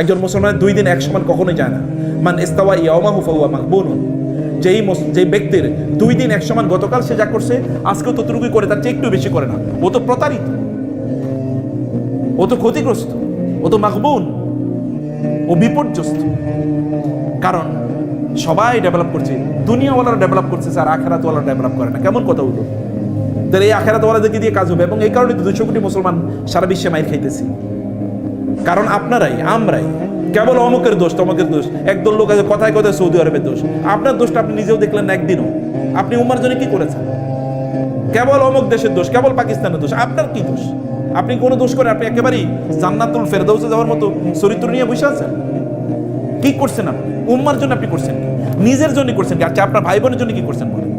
একজন মুসলমানের দুই দিন এক সমান কখনোই যায় না। মান ইস্তাওয়া ইয়ামাহু ফাহুয়া মাকবুনুন যেই যেই ব্যক্তির দুই দিন এক সমান গতকাল সে যা করছে, আজকেও ততটুকুই করে, তার চেয়ে একটু বেশি করে না। ও তো প্রতারিত। ও তো ক্ষতিগ্রস্ত। ও তো মাকবুন ও বিপর্যস্ত। কারণ সবাই ডেভেলপ করছে, দুনিয়াওয়ালারা ডেভেলপ করছে স্যার আখেরাতওয়ালারা ডেভেলপ করে না। কেমন কথা হলো তাহলে এই আখেরাতওয়ালাদেরকে দিয়ে কাজ হবে, এবং এই কারণে দুশো কোটি মুসলমান সারা বিশ্বে মাইর খাইতেছি। কারণ আপনারাই, আমরাই। কেবল অমুকের দোষ, তমকের দোষ। একদল লোক আছে, কথায় কথায় সৌদি আরবের দোষ। আপনার দোষটা আপনি নিজেও দেখলেন একদিনও। আপনি উমার জন্য কি করেছেন? কেবল অমুক দেশের দোষ, কেবল পাকিস্তানের দোষ। আপনার কি দোষ? আপনি কোনো দোষ করে, আপনি একেবারেই জান্নাতুল ফেরদৌসে যাওয়ার মতো চরিত্র নিয়ে বসে আছেন? কি করছেন আপনি? উম্মার জন্য আপনি করছেন নিজের জন্য করছেন আচ্ছা আপনার ভাই বোনের জন্য কি করছেন বলেন?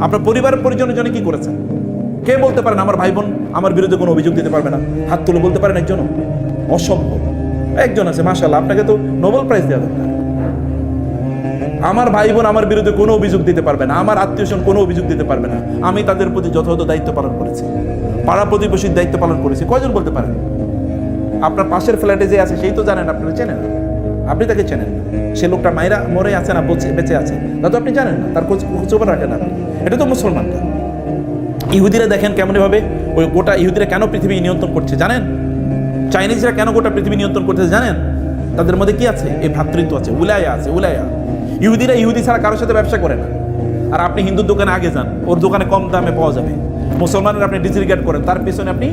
আপনার পরিবারের পরিজনের জন্য কি করেছেন? কে বলতে পারেন, আমার ভাই বোন আমার বিরুদ্ধে কোনো অভিযোগ দিতে পারবে না হাত তুলে বলতে পারেন একজন অসম্ভব। একজন আছে মাশাল্লাহ আপনাকে তো নোবেল প্রাইজ দেওয়া দরকার। আমার ভাই বোন আমার বিরুদ্ধে কোনো অভিযোগ দিতে পারবে না, আমার আত্মীয় স্বজন কোনো অভিযোগ দিতে পারবে না। আমি তাদের প্রতি যথাযথ দায়িত্ব পালন করেছি, পাড়া প্রতিবেশীর দায়িত্ব পালন করেছি। কয়জন বলতে পারেন? আপনার পাশের ফ্ল্যাটে যে আছে, সেই তো জানেন আপনারা চেনেন না। আপনি তাকে চেনেন না। সে লোকটা মায়েরা মরে আছে না বেঁচে- আছে। তা তো আপনি জানেন না, তার খোঁজ খোঁজখবর রাখেন না এটা তো মুসলমানরা। ইহুদিরা দেখেন কেমন ভাবে ওই গোটা ইহুদিরা কেন পৃথিবী নিয়ন্ত্রণ করছে, জানেন? চাইনিজরা কেন গোটা পৃথিবী নিয়ন্ত্রণ করতেছে জানেন? তাদের মধ্যে কি আছে? এই ভ্রাতৃত্ব আছে, উলায়া আছে, উলায়া। ইহুদিরা ইহুদি ছাড়া কারোর সাথে ব্যবসা করে না। আর আপনি হিন্দুর দোকানে আগে যান, ওর দোকানে কম দামে পাওয়া যাবে। মুসলমানের আপনি ডিসরিগার্ড করেন, তার পেছনে আপনি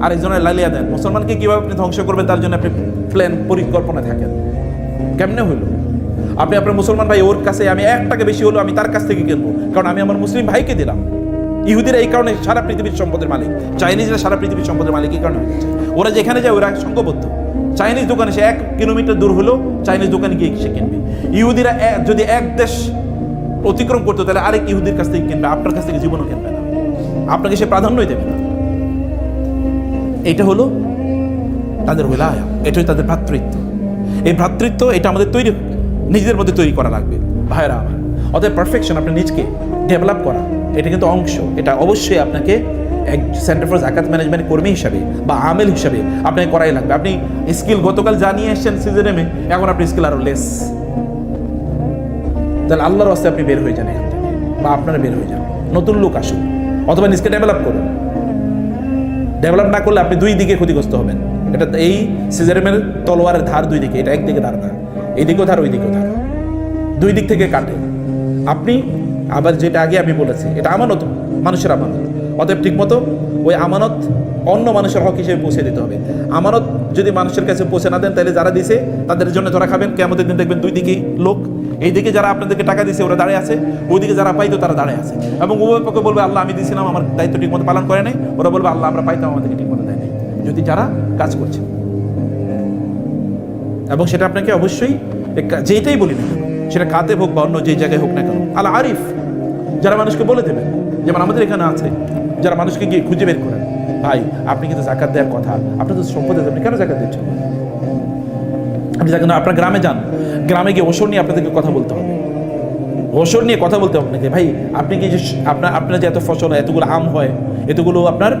আরেকজনের লালিয়া দেন। মুসলমানকে কীভাবে আপনি ধ্বংস করবেন, তার জন্য আপনি প্ল্যান পরিকল্পনা থাকেন। কেমনে হইল আপনি আপনার মুসলমান ভাই, ওর কাছে আমি এক টাকা বেশি হলো আমি তার কাছ থেকে কিনবো। কারণ আমি আমার মুসলিম ভাইকে দিলাম। ইহুদিরা এই কারণে সারা পৃথিবীর সম্পদের মালিক। চাইনিজরা সারা পৃথিবীর সম্পদের মালিক এই কারণে। ওরা যেখানে যায়, ওরা সংঘবদ্ধ চাইনিজ দোকানে সে এক কিলোমিটার দূর হলো চাইনিজ দোকানে গিয়ে সে কিনবে। ইহুদিরা যদি এক দেশ অতিক্রম করতো, তাহলে আরেক ইহুদির কাছ থেকে কিনবে, আপনার কাছ থেকে জীবনও কিনবে না। আপনাকে সে প্রাধান্যই দেবে না। এটা হলো তাদের ওলায়া, এটাই তাদের ভ্রাতৃত্ব। এই ভ্রাতৃত্ব, এটা আমাদের তৈরি নিজেদের মধ্যে তৈরি করা লাগবে। ভাইরা আমার, অতএব পারফেকশন আপনার নিজকে ডেভেলপ করা। এটা কিন্তু অংশ। এটা অবশ্যই আপনাকে এক সেন্টার ফর জাকাত ম্যানেজমেন্ট কর্মী হিসাবে বা আমেল হিসাবে আপনাকে করাই লাগবে। আপনি স্কিল গতকাল জানিয়ে এসেছেন সিজনেমে এখন আপনি স্কিল আরও লেস তাহলে আল্লাহর রাস্তায় আপনি বের হয়ে যান এখান থেকে বা আপনারা বের হয়ে যান। নতুন লোক আসুন। অথবা নিজকে ডেভেলপ করুন। ডেভেলপ না করলে আপনি দুই দিকে ক্ষতিগ্রস্ত হবেন। এটা এই সিজারেমের তলোয়ারের ধার দুই দিকে, এটা একদিকে ধার না। এই দিকেও ধার ওই দিকেও ধার। দুই দিক থেকে কাটে। আপনি আবার যেটা আগে আমি বলেছি, এটা আমানত, মানুষের আমানত। অতএব ঠিকমতো ওই আমানত অন্য মানুষের হক হিসেবে পৌঁছে দিতে হবে। আমানত যদি মানুষের কাছে পৌঁছে না দেন, তাহলে যারা দিছে, তাদের জন্য ধরা খাবেন কেমন দিন দেখবেন দুই দিকেই লোক। এইদিকে যারা আপনাদেরকে টাকা দিছে, ওরা দাঁড়িয়ে আছে। ওইদিকে যারা পাইতো, তারা দাঁড়িয়ে আছে। এবং উভয় পক্ষে বলবে, আল্লাহ, আমি দিছিলাম, আমার দায়িত্ব ঠিকমতো পালন করে নাই। ওরা বলবে, আল্লাহ, আমরা পাইতাম, আমাদেরকে ঠিকমতো দেয় নাই। যদি যারা কাজ করছে। এবং সেটা আপনাকে অবশ্যই যেটাই বলি না সেটা কাতে হোক বা অন্য যেই জায়গায় হোক না কেন। আল্লাহ আরিফ যারা মানুষকে বলে দেবেন যেমন আমাদের এখানে আছে যারা মানুষকে গিয়ে খুঁজে বের করেন ভাই আপনি কিন্তু জাকাত দেওয়ার কথা আপনার তো সম্পদ আছে, আপনি কেন জাকাত দিচ্ছেন? আপনি জাকাত আপনার গ্রামে যান গ্রামে গিয়ে ওষুধ নিয়ে আপনাদেরকে কথা বলতে হবে। ওষুধ নিয়ে কথা বলতে হবে আপনাকে ভাই আপনি কি যে আপনার আপনার যে এত ফসল হয় এতগুলো আম হয় এতগুলো আপনার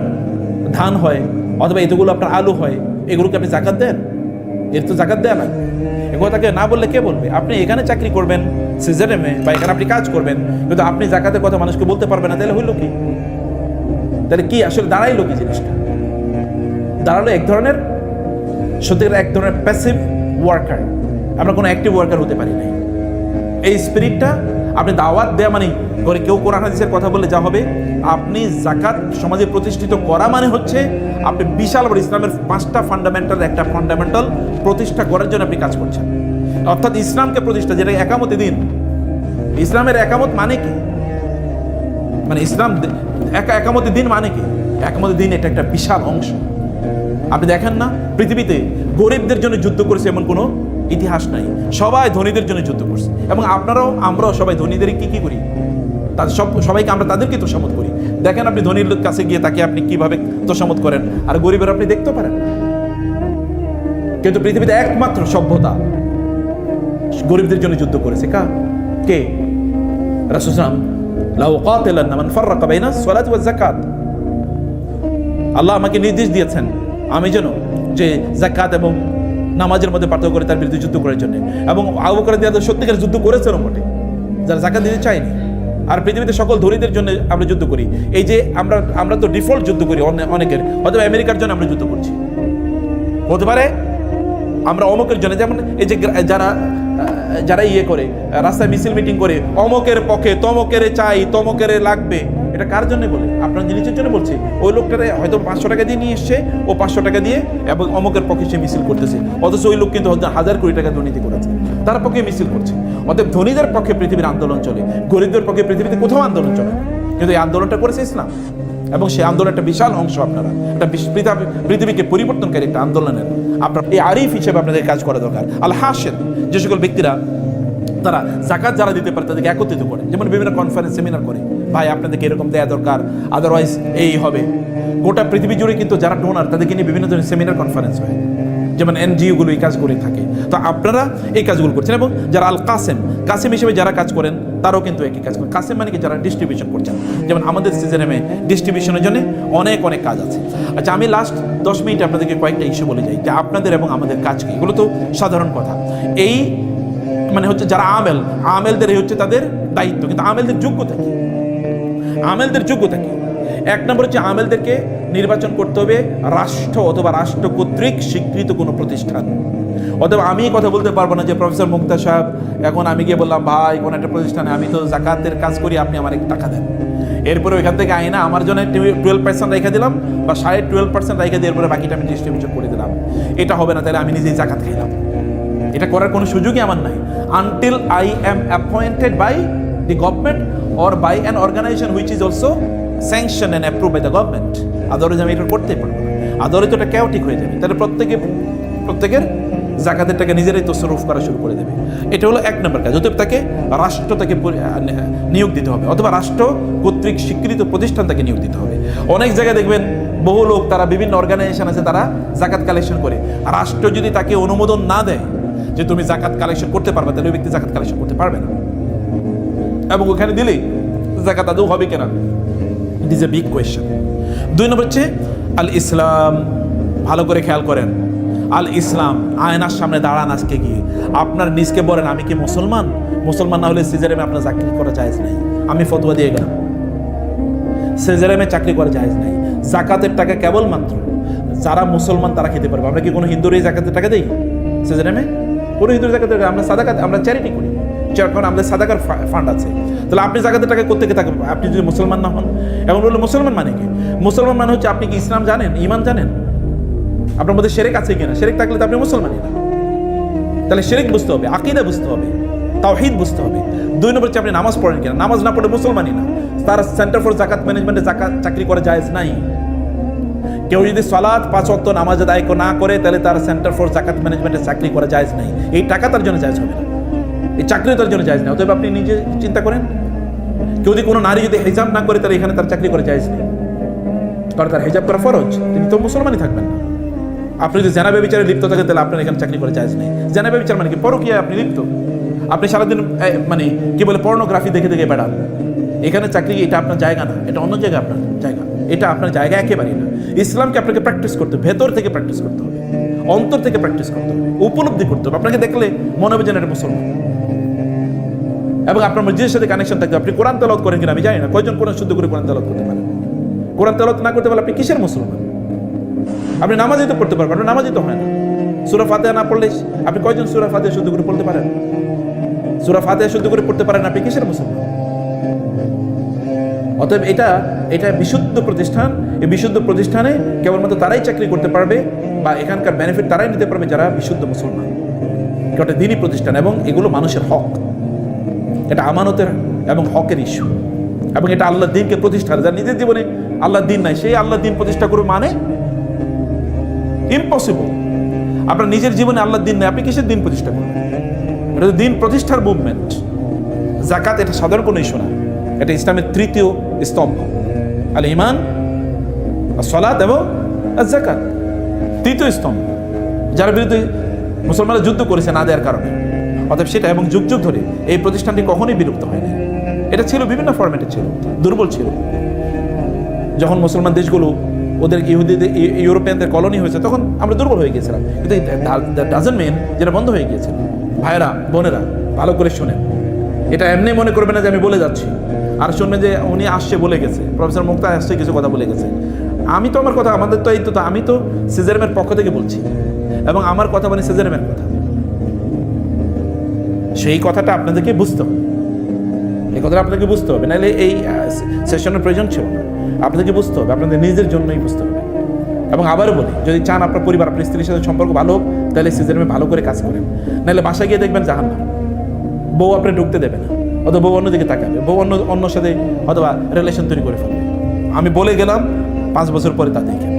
ধান হয় অথবা এতগুলো আপনার আলু হয় এগুলোকে আপনি জাকাত দেন? এর তো জাকাত দেয়া না এগুলো তাকে না বললে কে বলবে? আপনি এখানে চাকরি করবেন বা এখানে আপনি কাজ করবেন, কিন্তু আপনি জাকাতের কথা মানুষকে বলতে পারবেন না, তাহলে হইল কি? তাহলে কি আসলে দাঁড়াইলো কি জিনিসটা? দাঁড়াল এক ধরনের সত্যিকার এক ধরনের প্যাসিভ ওয়ার্কার আমরা কোনো অ্যাক্টিভ ওয়ার্কার হতে পারি নাই। এই স্পিরিটটা আপনি দাওয়াত দেয়া মানে করে কেউ কোরআন হাদিসের কথা বললে যা হবে, আপনি জাকাত সমাজে প্রতিষ্ঠিত করা মানে হচ্ছে আপনি বিশাল বড় ইসলামের পাঁচটা ফান্ডামেন্টাল একটা ফান্ডামেন্টাল প্রতিষ্ঠা করার জন্য আপনি কাজ করছেন। অর্থাৎ ইসলামকে প্রতিষ্ঠা, যেটা একামতে দিন ইসলামের একামত মানে কি? মানে ইসলাম একা একামতে দিন মানে কি? একামতে দিন এটা একটা বিশাল অংশ। আপনি দেখেন না? পৃথিবীতে গরিবদের জন্য যুদ্ধ করেছে এমন কোনো ইতিহাস নাই। সবাই ধনীদের জন্য যুদ্ধ করছে। এবং আপনারাও, আমরাও সবাই ধনীদের কি কি করি? তাদের সব সবাইকে আমরা তাদেরকে তোষামত করি। দেখেন আপনি ধনীর লোক কাছে গিয়ে তাকে আপনি কীভাবে তোষামত করেন? আর গরিবের আপনি দেখতে পারেন। কিন্তু পৃথিবীতে একমাত্র সভ্যতা গরিবদের জন্য যুদ্ধ করেছে। কা কে? রাসুলাম লাউ কাতিলান্না মান ফাররাকা বাইনা সালাত ওয়াজ যাকাত আল্লাহ আমাকে নির্দেশ দিয়েছেন, আমি যেন যে জাকাত এবং নামাজের মধ্যে পার্থক্য করে তার বিরুদ্ধে যুদ্ধ করার জন্য। এবং আবু বকর রাদিয়াল্লাহু সত্যিকার যুদ্ধ করেছেন বটে যারা জাকাত দিতে চায়নি। আর পৃথিবীতে সকল ধনীদের জন্য আমরা যুদ্ধ করি। এই যে আমরা আমরা তো ডিফল্ট যুদ্ধ করি অনেকের হয়তো আমেরিকার জন্য আমরা যুদ্ধ করছি। হতে পারে, আমরা অমকের জন্য, যেমন এই যে যারা যারা ইয়ে করে, রাস্তায় মিছিল মিটিং করে, অমকের পক্ষে তমকের চাই, তমকের লাগবে। এটা কার জন্য বলে? আপনার জিনিসের জন্য বলছে। ওই লোকটারে হয়তো পাঁচশো টাকা দিয়ে নিয়ে এসছে, ও পাঁচশো টাকা দিয়ে এবং অমকের পক্ষে সে মিছিল করতেছে। অথচ ওই লোক কিন্তু হাজার কোটি টাকা দুর্নীতি করেছে। তার পক্ষে মিছিল করছে। অতএব ধনীদের পক্ষে পৃথিবীর আন্দোলন চলে। গরিবদের পক্ষে পৃথিবীতে কোথাও আন্দোলন চলে কিন্তু এই আন্দোলনটা করেছে ইসলাম। এবং সেই আন্দোলনের একটা বিশাল অংশ আপনারা। একটা পৃথিবীকে পরিবর্তনকারী একটা আন্দোলনের আপনার এই আরিফ হিসেবে আপনাদের কাজ করা দরকার। আল হাসেন যে সকল ব্যক্তিরা তারা জাকাত যারা দিতে পারে তাদেরকে একত্রিত করে। যেমন বিভিন্ন কনফারেন্স সেমিনার করে। ভাই, আপনাদেরকে এরকম দেওয়া দরকার আদারওয়াইজ এই হবে। গোটা পৃথিবী জুড়ে কিন্তু যারা ডোনার তাদেরকে নিয়ে বিভিন্ন ধরনের সেমিনার কনফারেন্স হয়। যেমন এনজিওগুলো এই কাজ করে থাকে। তো আপনারা এই কাজগুলো করছেন এবং যারা আল কাসেম কাসেম হিসেবে যারা কাজ করেন, তারাও কিন্তু একই কাজ করেন। কাসেম মানে কি? যারা ডিস্ট্রিবিউশন করছেন। যেমন আমাদের সিজনেমে ডিস্ট্রিবিউশনের জন্য অনেক অনেক কাজ আছে। আচ্ছা আমি লাস্ট দশ মিনিট আপনাদেরকে কয়েকটা ইস্যু বলে যাই। যে আপনাদের এবং আমাদের কাজ কি এগুলো তো সাধারণ কথা। এই মানে হচ্ছে যারা আমেল আমেলদের হচ্ছে তাদের দায়িত্ব। কিন্তু আমেলদের যোগ্যতা কি? আমেলদের যোগ্যতা কি? এক নম্বর হচ্ছে আমেলদেরকে নির্বাচন করতে হবে রাষ্ট্র অথবা রাষ্ট্র কর্তৃক স্বীকৃত কোনো প্রতিষ্ঠান। অথবা আমি কথা বলতে পারব না যে প্রফেসর মুক্তা সাহেব, এখন আমি গিয়ে বললাম, ভাই, কোন একটা প্রতিষ্ঠানে আমি তো জাকাতের কাজ করি, আপনি আমার একটু টাকা দেন। এরপরে ওইখান থেকে আইনা আমার জন্য টুয়েলভ পার্সেন্ট রেখে দিলাম বা সাড়ে টুয়েলভ পার্সেন্ট রেখে দিয়ে এরপরে বাকিটা আমি ডিস্ট্রিবিউশন করে দিলাম। এটা হবে না, তাহলে আমি নিজেই জাকাত খাইলাম। এটা করার কোনো সুযোগই আমার নাই। Until I am appointed by the government or by an organization which is also sanction and approve by the government otherwise আমি এটা করতেই পারব আদারওয়াইজ তো এটা কেওটিক হয়ে যাবে। তাহলে প্রত্যেকে প্রত্যেকের জাকাতের টাকা নিজেরাই তসরুফ করা শুরু করে দেবে। এটা হলো এক নম্বর কাজ। অতএব তাকে রাষ্ট্র তাকে নিয়োগ দিতে হবে, অথবা রাষ্ট্র কর্তৃক স্বীকৃত প্রতিষ্ঠান তাকে নিয়োগ দিতে হবে। অনেক জায়গায় দেখবেন বহু লোক, তারা বিভিন্ন অর্গানাইজেশন আছে, তারা জাকাত কালেকশন করে। রাষ্ট্র যদি তাকে অনুমোদন না দেয় যে তুমি জাকাত কালেকশন করতে পারবে, তাহলে ওই ব্যক্তি জাকাত কালেকশন করতে পারবে না। এবং ওখানে দিলেই জাকাত আদৌ হবে কেনা it is a big question দুই নম্বর হচ্ছে আল ইসলাম ভালো করে খেয়াল করেন। আল ইসলাম, আয়নার সামনে দাঁড়ান আজকে গিয়ে। আপনার নিজকে বলেন, আমি কি মুসলমান? মুসলমান না হলে সিজারেমে আপনার চাকরি করা যায় নাই। আমি ফতোয়া দিয়ে গেলাম। সিজারেমে চাকরি করা যায় নাই। জাকাতের টাকা কেবলমাত্র যারা মুসলমান তারা খেতে পারবে। আমরা কি কোনো হিন্দুর এই জাকাতের টাকা দেই? সিজারেমে কোনো হিন্দুর জাকাতের আমরা সাদাকাত আমরা চ্যারিটি করি। কারণ আমাদের সাদাকার ফান্ড আছে। তাহলে আপনি জাকাতের টাকা করতে থাকবেন আপনি যদি মুসলমান না হন। এখন বলল, মুসলমান মানে কি? মুসলমান মানে হচ্ছে, আপনি কি ইসলাম জানেন? ইমান জানেন? আপনার মধ্যে সেরেক আছে কিনা? সেরেক থাকলে তো আপনি মুসলমানই না। তাহলে শিরিক বুঝতে হবে, আকিদা বুঝতে হবে, তাওহিদ বুঝতে হবে। দুই নম্বর আপনি নামাজ পড়েন কিনা? নামাজ না পড়ে মুসলমানই না। তার সেন্টার ফর জাকাত ম্যানেজমেন্টে জাকাত চাকরি করা জায়েজ নাই। কেউ যদি সালাদ পাঁচ অক্ত নামাজ আদায় না করে, তাহলে তার সেন্টার ফর জাকাত ম্যানেজমেন্টে চাকরি করা জায়েজ নাই। এই টাকা তার জন্য জায়েজ হবে না। এই চাকরি তার জন্য জায়েজ না অতএব আপনি নিজে চিন্তা করেন। কেউ যদি কোনো নারী যদি হেজাব না করে, তাহলে এখানে তার চাকরি করা জায়েজ নেই। কারণ তার হেজাব করা ফরজ। তিনি তো মুসলমানই থাকবেন না। আপনি যদি জেনাবে বিচারে লিপ্ত থাকেন, তাহলে আপনার এখানে চাকরি করে চাইজ নেই। জেনাবে বিচার মানে কি? পরকীয়া আপনি লিপ্ত। আপনি সারাদিন মানে কি বলে পর্নোগ্রাফি দেখে দেখে বেড়ান। এখানে চাকরি, এটা আপনার জায়গা না। এটা অন্য জায়গা আপনার জায়গা। এটা আপনার জায়গা একেবারেই না। ইসলামকে আপনাকে প্র্যাকটিস করতে হবে। ভেতর থেকে প্র্যাকটিস করতে হবে। অন্তর থেকে প্র্যাকটিস করতে হবে। উপলব্ধি করতে হবে। আপনাকে দেখলে মনে হবে যেন এটা মুসলমান। এবং আপনার মসজিদের সাথে কানেকশন থাকবে আপনি কোরআন তেলত করেন কিনা আমি জানি না। কয়জন কোরআন শুদ্ধ করে কোরআন তেলত করতে পারেন? কোরআন তেলত না করতে পারলে আপনি কিসের মুসলমান? আপনি নামাজই তো পড়তে পারবেন নামাজই তো হয় না। সুরা ফাতেহা না পড়লে আপনি কয়জন সুরা ফাতেহা শুদ্ধ করে পড়তে পারেন? সুরা ফাতেহা শুদ্ধ করে পড়তে পারেন আপনি কিসের মুসলমান অতএব এটা এটা বিশুদ্ধ প্রতিষ্ঠান, এই বিশুদ্ধ প্রতিষ্ঠানে কেবলমাত্র তারাই চাকরি করতে পারবে বা এখানকার বেনিফিট তারাই নিতে পারবে যারা বিশুদ্ধ মুসলমান। এটা দিনই প্রতিষ্ঠান এবং এগুলো মানুষের হক। এটা আমানতের এবং হকের ইস্যু এবং এটা আল্লাহ দিনকে প্রতিষ্ঠা যার নিজের জীবনে আল্লাহ দিন নাই, সেই আল্লাহ দিন প্রতিষ্ঠা করে মানে ইম্পসিবল আপনার নিজের জীবনে আল্লাহর দিন নেই, আপনি কিসের দিন প্রতিষ্ঠা করবেন? এটা দিন প্রতিষ্ঠার মুভমেন্ট জাকাত এটা সাধারণ কোনো ইস্যু না। এটা ইসলামের তৃতীয় স্তম্ভ। আল ইমান সলাত এবং জাকাত তৃতীয় স্তম্ভ। যার বিরুদ্ধে মুসলমানরা যুদ্ধ করেছে না দেওয়ার কারণে। অতএব সেটা এবং যুগ যুগ ধরে এই প্রতিষ্ঠানটি কখনোই বিলুপ্ত হয়নি এটা ছিল বিভিন্ন ফরম্যাটে ছিল, দুর্বল ছিল। যখন মুসলমান দেশগুলো ওদের ইহুদিদের ইউরোপিয়ানদের কলোনি হয়েছে, তখন আমরা দুর্বল হয়ে গিয়েছিলাম। কিন্তু মেন যেটা বন্ধ হয়ে গিয়েছিল ভাইরা বোনেরা, ভালো করে শোনেন। এটা এমনি মনে করবে না যে আমি বলে যাচ্ছি। আর শুনবেন যে উনি আসছে বলে গেছে। প্রফেসর মুক্তা আসছে, কিছু কথা বলে গেছে। আমি তো আমার কথা, আমাদের তো এই তো, আমি তো সিজারমের পক্ষ থেকে বলছি। এবং আমার কথা মানে সিজারমের কথা। সেই কথাটা আপনাদেরকে বুঝতে হবে। এই কথাটা আপনাকে বুঝতে হবে। নাহলে এই সেশনের প্রয়োজন ছিল না। আপনাদেরকে বুঝতে হবে, আপনাদের নিজের জন্যই বুঝতে হবে। এবং আবারও বলি, যদি চান আপনার পরিবার, আপনার স্ত্রীর সাথে সম্পর্ক ভালো হোক, তাহলে সিজনে ভালো করে কাজ করেন। নাহলে বাসায় গিয়ে দেখবেন জাহান না বউ আপনি ঢুকতে দেবে না, অথবা বউ অন্যদিকে তাকাবে। বউ অন্য অন্য সাথে অথবা রিলেশন তৈরি করে ফেলবে। আমি বলে গেলাম, পাঁচ বছর পরে তা দেখেন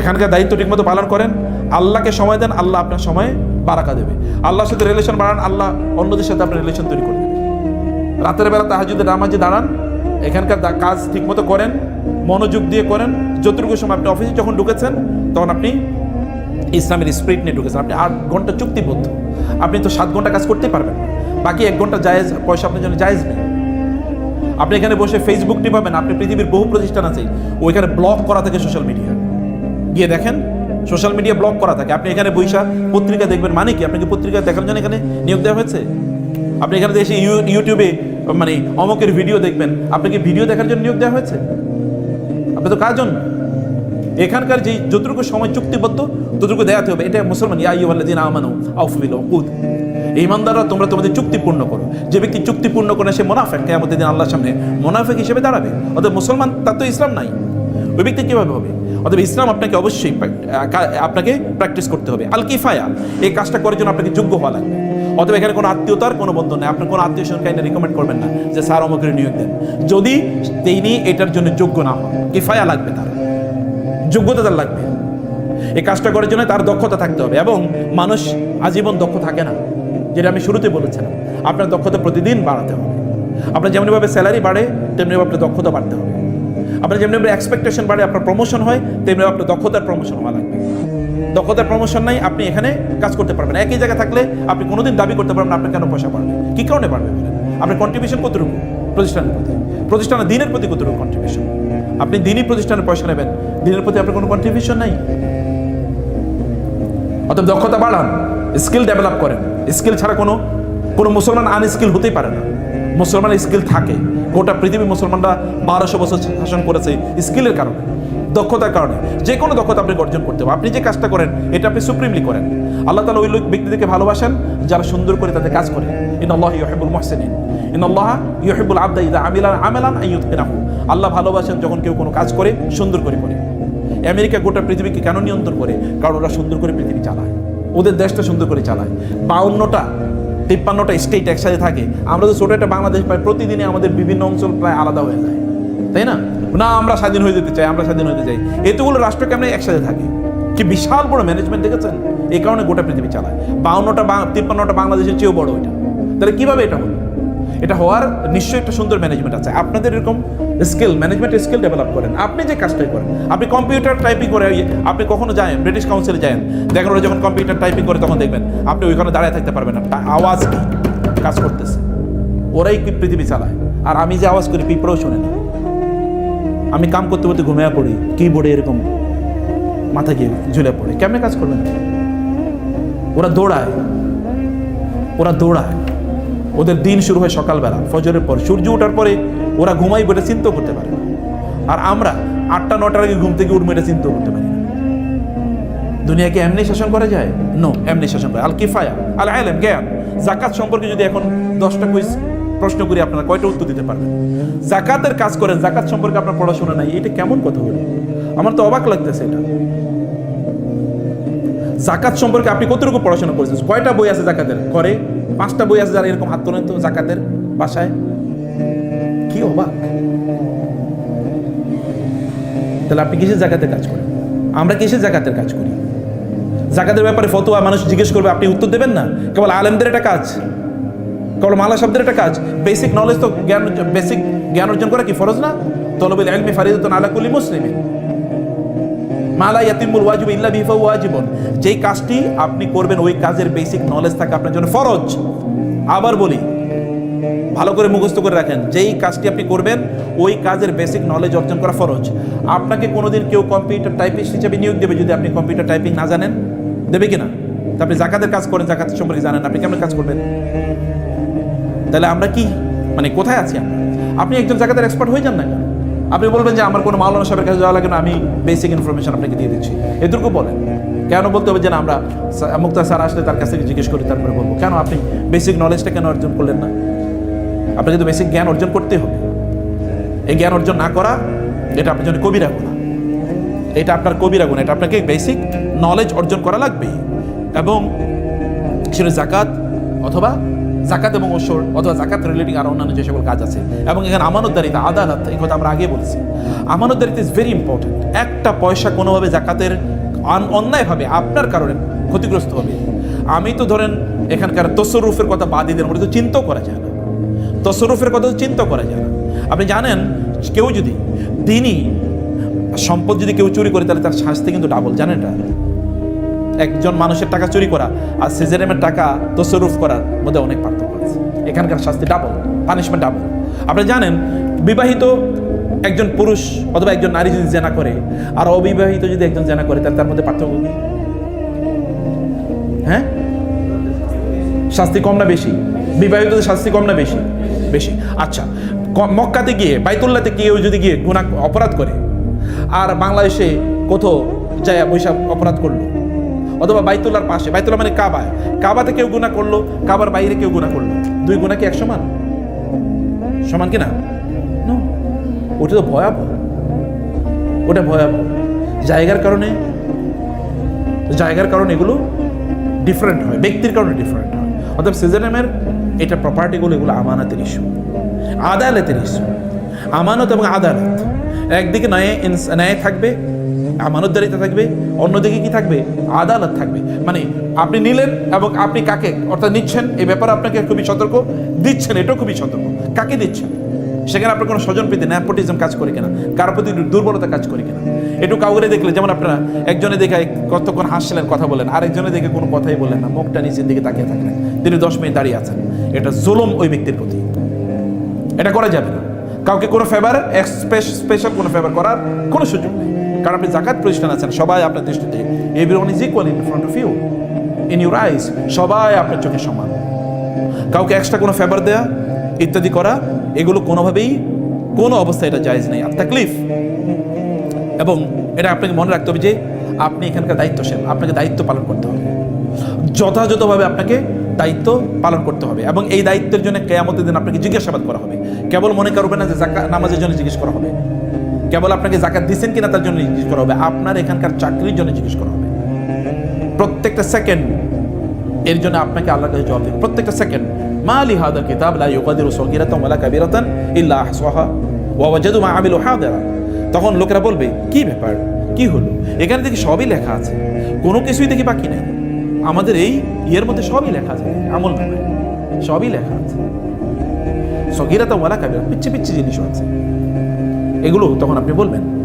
এখানকার দায়িত্ব ঠিকমতো পালন করেন, আল্লাহকে সময় দেন, আল্লাহ আপনার সময় বারাকা দেবে। আল্লাহর সাথে রিলেশন বাড়ান, আল্লাহ অন্যদের সাথে আপনার রিলেশন তৈরি করে দেবে রাতের বেলা তাহাজুদের নামাজে দাঁড়ান, এখানকার কাজ ঠিকমতো করেন, মনোযোগ দিয়ে করেন। যতটুকু সময় আপনি অফিসে যখন ঢুকেছেন, তখন আপনি ইসলামের স্পিরিট নিয়ে ঢুকেছেন। আপনি আট ঘণ্টা চুক্তিবদ্ধ। আপনি তো সাত ঘণ্টা কাজ করতেই পারবেন বাকি এক ঘণ্টা জায়েজ, পয়সা আপনার জন্য জায়েজ নেই। আপনি এখানে বসে ফেসবুক টিপাবেন আপনি পৃথিবীর বহু প্রতিষ্ঠান আছে, ওইখানে ব্লক করা থাকে সোশ্যাল মিডিয়া গিয়ে দেখেন সোশ্যাল মিডিয়া ব্লক করা থাকে। আপনি এখানে বৈশা পত্রিকা দেখবেন মানে কি? আপনাকে পত্রিকা দেখার জন্য এখানে নিয়োগ দেওয়া হয়েছে? আপনি এখানে এসে ইউটিউবে মানে অমকের ভিডিও দেখবেন। আপনাকে ভিডিও দেখার জন্য নিয়োগ দেওয়া হয়েছে? আপনি তো কার জন্য এখানকার যে যতটুকু সময় চুক্তিবদ্ধ, ততটুকু দেখাতে হবে। এটা মুসলমান, ইয়া ইউহাল্লাযিন আমানু আউফিল উকুদ। ইমানদাররা তোমরা তোমাদের চুক্তি পূর্ণ করো। যে ব্যক্তি চুক্তি পূর্ণ করে সে মোনাফেক, কেয়ামতের দিন আল্লাহর সামনে মোনাফেক হিসেবে দাঁড়াবে। অতএব মুসলমান, তার তো ইসলাম নাই। ওই ব্যক্তি কীভাবে হবে? অতএব ইসলাম আপনাকে অবশ্যই আপনাকে প্র্যাকটিস করতে হবে। আল কিফায়া এই কাজটা করার জন্য আপনাকে যোগ্য হওয়া লাগবে। অতএব এখানে কোনো আত্মীয়তার কোনো বন্ধন নেই। আপনার কোনো আত্মীয় স্বজন কাইন্ডে রিকমেন্ড করবেন না যে স্যার অমুকের নিয়োগ দেন। যদি তিনি এটার জন্য যোগ্য না হন, কিফায়া লাগবে তার। যোগ্যতা তার লাগবে। এই কাজটা করার জন্য তার দক্ষতা থাকতে হবে এবং মানুষ আজীবন দক্ষ থাকে না, যেটা আমি শুরুতে বলেছিলাম। আপনার দক্ষতা প্রতিদিন বাড়াতে হবে। আপনার যেমনিভাবে স্যালারি বাড়ে, তেমনিভাবে আপনার দক্ষতা বাড়তে হবে। আপনার যেমনিভাবে এক্সপেকটেশন বাড়ে, আপনার প্রমোশন হয়, তেমনিভাবে আপনার দক্ষতার প্রমোশন হওয়া লাগবে। দক্ষতার প্রমোশন নাই, আপনি এখানে কাজ করতে পারবেন একই জায়গায় থাকলে আপনি কোনোদিন দাবি করতে পারবেন আপনি কেন পয়সা পারবেন কী কারণে পারবেন আপনার কন্ট্রিবিউশন কতটুকু? প্রতিষ্ঠানের প্রতি। প্রতিষ্ঠানের দিনের প্রতি কতটুকু কন্ট্রিবিউশন আপনি দিনই প্রতিষ্ঠানের পয়সা নেবেন, দিনের প্রতি আপনার কোনো কন্ট্রিবিউশন নাই। অতএব দক্ষতা বাড়ান স্কিল ডেভেলপ করেন। স্কিল ছাড়া কোনো কোনো মুসলমান আনস্কিল হতেই পারে না। মুসলমান স্কিল থাকে। গোটা পৃথিবী মুসলমানরা বারোশো বছর শাসন করেছে স্কিলের কারণে, দক্ষতার কারণে। যে কোনো দক্ষতা আপনি অর্জন করতে হবে আপনি যে কাজটা করেন, এটা আপনি সুপ্রিমলি করেন। আল্লাহ তালা ওই লোক ব্যক্তিদেরকে ভালোবাসেন, যারা সুন্দর করে তাদের কাজ করে। ইন আল্লাহ ইউহিবুল মুহসিনিন। ইন আল্লাহ ইউহিবুল আবদা ইদা আমিলান আমালান আইয়ুতকিনাহু আল্লাহ ভালোবাসেন যখন কেউ কোনো কাজ করে, সুন্দর করে করে। আমেরিকা গোটা পৃথিবীকে কেন নিয়ন্ত্রণ করে? কারণ ওরা সুন্দর করে পৃথিবী চালায়। ওদের দেশটা সুন্দর করে চালায়। বাউন্নটা তিপ্পান্নটা স্টেট একসাথে থাকে। আমরা তো ছোটো একটা বাংলাদেশ পাই প্রতিদিনে আমাদের বিভিন্ন অঞ্চল প্রায় আলাদা হয়ে যায়। তাই না? না, আমরা স্বাধীন হয়ে যেতে চাই, আমরা স্বাধীন হতে চাই। এতগুলো রাষ্ট্র কেমন একসাথে থাকে? কি বিশাল বড় ম্যানেজমেন্ট দেখেছেন? এই কারণে গোটা পৃথিবী চালায়। বাউন্নটা তিপ্পান্নটা বাংলাদেশের চেয়েও বড় ওইটা তাহলে কীভাবে এটা হলো? এটা হওয়ার নিশ্চয়ই একটা সুন্দর ম্যানেজমেন্ট আছে। আপনাদের এরকম স্কিল ম্যানেজমেন্ট স্কিল ডেভেলপ করেন। আপনি যে কাজটাই করেন, আপনি কম্পিউটার টাইপিং করে আপনি কখনো যান ব্রিটিশ কাউন্সিলে যান দেখেন ওরা যখন কম্পিউটার টাইপিং করে, তখন দেখবেন আপনি ওইখানে দাঁড়িয়ে থাকতে পারবেন না। আওয়াজ কাজ করতেছে। ওরাই কি পৃথিবী চালায়? আর আমি যে আওয়াজ করি পিঁপড়েও শোনে না। আমি কাম করতে করতে ঘুমিয়ে পড়ি কিবোর্ডে এরকম মাথা গিয়ে ঝুলে পড়ে। কেমনে কাজ করবেন? ওরা দৌড়ায়। ওরা দৌড়ায়। ওদের দিন শুরু হয় সকালবেলা, ফজরের পর। সূর্য ওঠার পরে ওরা ঘুমাই বলে চিন্তা করতে পারে আর আমরা আটটা নটার আগে ঘুম থেকে উঠবো এটা চিন্তা করতে পারি দুনিয়াকে এমনি শাসন করা যায়? নো এমনি শাসন করে আল কিফায়া, আল আলেম জ্ঞান। জাকাত সম্পর্কে যদি এখন দশটা কুইজ প্রশ্ন করি, আপনারা কয়টা উত্তর দিতে পারবেন? জাকাতের কাজ করেন, জাকাত সম্পর্কে আপনার পড়াশোনা নাই, এটা কেমন কথা হলো? আমার তো অবাক লাগতেছে এটা। জাকাত সম্পর্কে আপনি কতটুকু পড়াশোনা করেছেন? কয়টা বই আছে জাকাতের? ঘরে? পাঁচটা বই আছে যারা এরকম হাত তোলেন তো জাকাতের বাসায়? কি অবাক। তাহলে আপনি কিসের জাকাতের কাজ করেন? আমরা কিসের জাকাতের কাজ করি? জাকাতের ব্যাপারে ফতোয়া মানুষ জিজ্ঞেস করবে, আপনি উত্তর দেবেন না? কেবল আলেমদের একটা কাজ? কেবল মালা শব্দের একটা কাজ? বেসিক নলেজ তো জ্ঞান বেসিক জ্ঞান অর্জন করা কি ফরজ না? তলবিল আলমি ফারিদতুন আলা কুল্লি মুসলিমিন। মালা ইয়াতিমুল ওয়াজিব ইল্লা বিফা যেই কাজটি আপনি করবেন, ওই কাজের বেসিক নলেজ থাকে আপনার জন্য ফরজ। আবার বলি, ভালো করে মুখস্থ করে রাখেন, যেই কাজটি আপনি করবেন, ওই কাজের বেসিক নলেজ অর্জন করা ফরজ। আপনাকে কোনোদিন কেউ কম্পিউটার টাইপিস্ট হিসেবে নিয়োগ দেবে যদি আপনি কম্পিউটার টাইপিং না জানেন। দেবে কি না? আপনি জাকাতের কাজ করেন জাকাতের সম্পর্কে জানেন, আপনি কেমন কাজ করবেন? তাহলে আমরা কি? মানে কোথায় আছি আপনি একজন জায়গাতে এক্সপার্ট হয়ে যান না কেন? আপনি বলবেন যে আমার কোনো মাওলানা সাহেবের কাছে যাওয়া লাগে না, আমি বেসিক ইনফরমেশন আপনাকে দিয়ে দিচ্ছি। এটুকু বলেন। কেন বলতে হবে যে না, আমরা মুক্তা স্যার আসলে তার কাছ থেকে জিজ্ঞেস করি, তারপরে বলব। কেন আপনি বেসিক নলেজটা কেন অর্জন করলেন না? আপনাকে তো বেসিক জ্ঞান অর্জন করতে হবে। এই জ্ঞান অর্জন না করা, এটা আপনার জন্য কবিরা গুণা এটা আপনার কবিরা গুণা এটা আপনাকে বেসিক নলেজ অর্জন করা লাগবে এবং সেটা জাকাত অথবা জাকাত এবং ওসর অথবা জাকাত রিলেটিং আর অন্যান্য যে সকল কাজ আছে। এবং এখানে আমানতদারিতা, আদালত, এই কথা আমরা আগে বলেছি। আমানতদারিতা ইজ ভেরি ইম্পর্টেন্ট একটা পয়সা কোনোভাবে জাকাতের অন্যায়ভাবে আপনার কারণে ক্ষতিগ্রস্ত হবে। আমি তো ধরেন এখানকার তসরুফের কথা বাদীদের মধ্যে তো চিন্তাও করা যায় না। তসরুফের কথা তো চিন্তা করা যায় না। আপনি জানেন, কেউ যদি দিনই সম্পদ যদি কেউ চুরি করে, তাহলে তার শাস্তি কিন্তু ডাবল জানেন এটা একজন মানুষের টাকা চুরি করা আর সিজারেমের টাকা তসরুফ করার মধ্যে অনেক পার্থক্য আছে। এখানকার শাস্তি ডাবল পানিশমেন্ট ডাবল আপনি জানেন, বিবাহিত একজন পুরুষ অথবা একজন নারী যদি জেনা করে, আর অবিবাহিত যদি একজন জেনা করে তাহলে তার মধ্যে পার্থক্য কি? হ্যাঁ? শাস্তি কম না বেশি? বিবাহিতদের শাস্তি কম না বেশি? বেশি। আচ্ছা মক্কাতে গিয়ে, বাইতুল্লাতে গিয়েও যদি গিয়ে গুণা অপরাধ করে, আর বাংলাদেশে কোথাও যায় বৈশাখ অপরাধ করল অথবা বাইতুল্লার পাশে, বাইতুল্লাহ মানে কাবায়। কাবাতে কেউ গুণা করল, কাবার বাইরে কেউ গুণা করল। দুই গুণা কি এক সমান? সমান কি না. ওটা তো ভয়াবহ। ওটা ভয়াবহ। জায়গার কারণে জায়গার কারণে এগুলো ডিফারেন্ট হয়, ব্যক্তির কারণে ডিফারেন্ট হয়। অর্থাৎ সিজনেমের এটা প্রপার্টিগুলো এগুলো আমানতের ইস্যু আদালতের ইস্যু আমানত এবং আদালত। একদিকে ন্যায় ইনস- ন্যায় থাকবে আমানতদারিতা থাকবে, অন্যদিকে কি থাকবে? আদালত থাকবে। মানে আপনি নিলেন এবং আপনি কাকে অর্থাৎ নিচ্ছেন, এই ব্যাপারে আপনাকে খুবই সতর্ক। দিচ্ছেন, এটাও খুবই সতর্ক। কাকে দিচ্ছেন? সেখানে আপনার কোনো স্বজন পেতে ন্যাপোটিজম কাজ করে কিনা? কারোর প্রতি দুর্বলতা কাজ করে কিনা? একটু কাউকে দেখলে, যেমন আপনারা একজনে দেখে কতক্ষণ হাসছিলেন, কথা বলেন আরেকজনে দেখে কোনো কথাই বললেন না, মুখটা নিচের দিকে তাকিয়ে থাকলেন। তিনি দশ মিনিট দাঁড়িয়ে আছেন। এটা জুলুম ওই ব্যক্তির প্রতি। এটা করা যাবে না। কাউকে কোনো ফেভার স্পেশাল কোনো ফেভার করার কোনো সুযোগ নেই। কারণ আপনি জাকাত প্রতিষ্ঠান আছেন, সবাই আপনার দৃষ্টিতে everyone is equal in front of you in your eyes সবাই আপনার চোখে সমান। কাউকে এক্সট্রা কোনো ফেভার দেয়া, ইত্যাদি করা, এগুলো কোনোভাবেই, কোনো অবস্থায় এটা জায়েজ নেই। আর তাকলিফ, এবং এটা আপনাকে মনে রাখতে হবে যে আপনি এখানকার দায়িত্বশীল, আপনাকে দায়িত্ব পালন করতে হবে। যথাযথভাবে আপনাকে দায়িত্ব পালন করতে হবে, এবং এই দায়িত্বের জন্য কেয়ামতের দিন আপনাকে জিজ্ঞাসাবাদ করা হবে। কেবল মনে করবে না যে জাকা নামাজের জন্য জিজ্ঞেস করা হবে। কেবল আপনাকে জাকাত দিচ্ছেন কিনা তার জন্য জিজ্ঞেস করা হবে। আপনার এখানকার চাকরির জন্য জিজ্ঞেস করা হবে। প্রত্যেকটা সেকেন্ড এর জন্য আপনাকে আল্লাহর কাছে জবাব দেবে। প্রত্যেকটা সেকেন্ড মা লি হাদাল কিতাব লা ইউকাদিরু সগীরাতান ওয়ালা কাবীরাতান ইল্লা আহসাহা ওয়া ওয়াজাদু মা আমিলু হাদিরা। তখন লোকেরা বলবে, কি ব্যাপার? কি হলো? এখানে দেখি সবই লেখা আছে। কোনো কিছুই দেখি বাকি নেই। আমাদের এই ইয়ের মধ্যে সবই লেখা আছে। আমল সবই লেখা আছে। সগীরাতা ওয়ালা কাবিরা পিচ্ছি পিচ্ছি জিনিসও আছে। এগুলো তখন আপনি বলবেন।